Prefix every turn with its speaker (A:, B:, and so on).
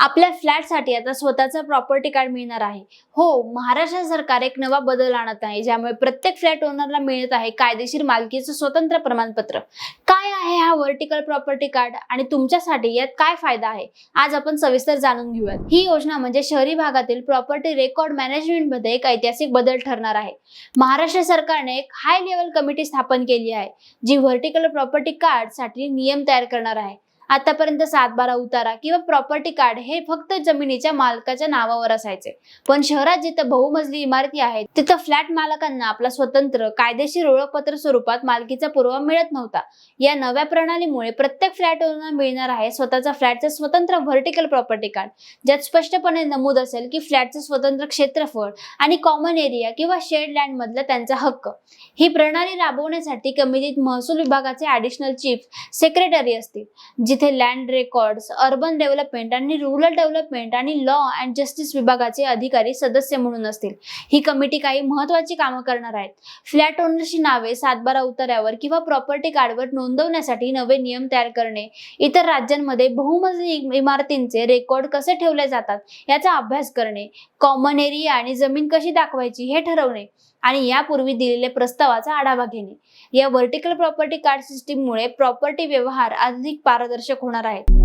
A: आपल्या फ्लॅटसाठी आता स्वतःचं प्रॉपर्टी कार्ड मिळणार आहे. हो महाराष्ट्र सरकार एक नवा बदल आणत आहे ज्यामुळे प्रत्येक फ्लॅट ओनरला मिळत आहे कायदेशीर मालकीचं स्वतंत्र प्रमाणपत्र. काय आहे हा व्हर्टिकल प्रॉपर्टी कार्ड आणि तुमच्यासाठी यात काय फायदा आहे? आज आपण सविस्तर जाणून घेऊयात. ही योजना म्हणजे शहरी भागातील प्रॉपर्टी रेकॉर्ड मॅनेजमेंटमध्ये एक ऐतिहासिक बदल ठरणार आहे. महाराष्ट्र सरकारने एक हाय लेवल कमिटी स्थापन केली आहे जी व्हर्टिकल प्रॉपर्टी कार्डसाठी नियम तयार करणार आहे. आतापर्यंत सातबारा उतारा किंवा प्रॉपर्टी कार्ड हे फक्त जमिनीच्या मालकाच्या नावावर असायचे. पण शहरात जिथं बहुमजली इमारती आहेत तिथं फ्लॅट मालकांना आपला स्वतंत्र कायदेशीर ओळखपत्र स्वरूपात मालकीचा पुरावा मिळत नव्हता. या नव्या प्रणालीमुळे प्रत्येक फ्लॅट ओनरला मिळणार आहे स्वतःचा फ्लॅटचा स्वतंत्र व्हर्टिकल प्रॉपर्टी कार्ड ज्यात स्पष्टपणे नमूद असेल की फ्लॅटचं स्वतंत्र क्षेत्रफळ आणि कॉमन एरिया किंवा शेड लँड मधला त्यांचा हक्क. ही प्रणाली राबवण्यासाठी कमिटीत महसूल विभागाचे ऍडिशनल चीफ सेक्रेटरी असतील जिथे लँड रेकॉर्ड्स अर्बन डेव्हलपमेंट आणि रुरल डेव्हलपमेंट आणि लॉ अँड जस्टिस विभागाचे अधिकारी सदस्य म्हणून असतील. ही कमिटी काही महत्वाची कामं करणार आहेत. फ्लॅट ओनरची नावे सातबारा उतार्यावर किंवा प्रॉपर्टी कार्डवर नोंदवण्यासाठी नवे नियम तयार करणे इतर राज्यांमध्ये बहुमजली इमारतींचे रेकॉर्ड कसे ठेवले जातात याचा अभ्यास करणे कॉमन एरिया आणि जमीन कशी दाखवायची हे ठरवणे आणि यापूर्वी दिलेल्या प्रस्तावाचा आढावा घेणे. या व्हर्टिकल प्रॉपर्टी कार्ड सिस्टीममुळे प्रॉपर्टी व्यवहार अधिक पारदर्शक होणार आहेत.